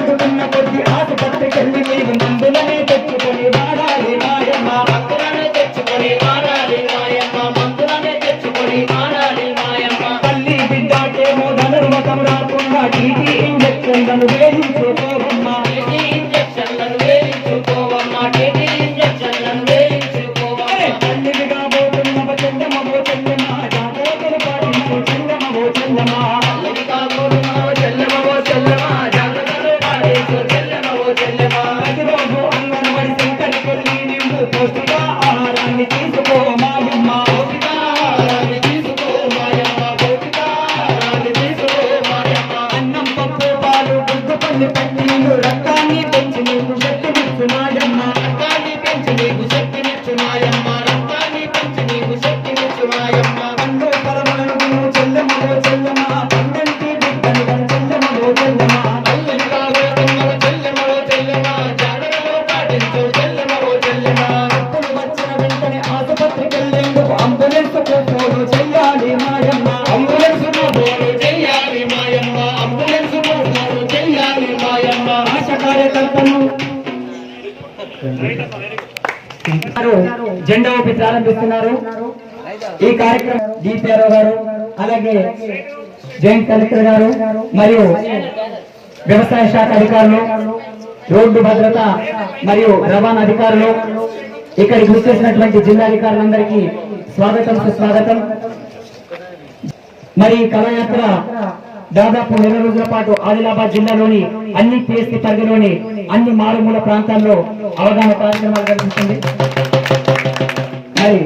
ಎಂದು ನಿನ್ನ ಬಗ್ಗೆ ಆಸೆ ಪಟ್ಟಿಗೆ ఆహారాన్ని తీసుకో అంబులెన్స్ ఫోను చెయ్యాలి మాయమ్మ అంబులెన్స్ చెయ్యాలి మాయమ్మ. ఆశ కార్యకర్తలు జెండా ఊపి ప్రారంభిస్తున్నారు. ఈ కార్యక్రమం డిపిఆర్ఓ గారు అలాగే జాయింట్ కలెక్టర్ గారు మరియు వ్యవసాయ శాఖ అధికారులు రోడ్డు భద్రత మరియు రవాణా అధికారులు ఇక్కడికి వచ్చేసినటువంటి జిల్లా అధికారులందరికీ స్వాగతం సుస్వాగతం. మరి ఈ కళయాత్ర దాదాపు నెల రోజుల పాటు ఆదిలాబాద్ జిల్లాలోని అన్ని పిఎస్సి పరిధిలోని అన్ని మారుమూల ప్రాంతాల్లో అవగాహన కార్యక్రమాలు కల్పిస్తుంది మరి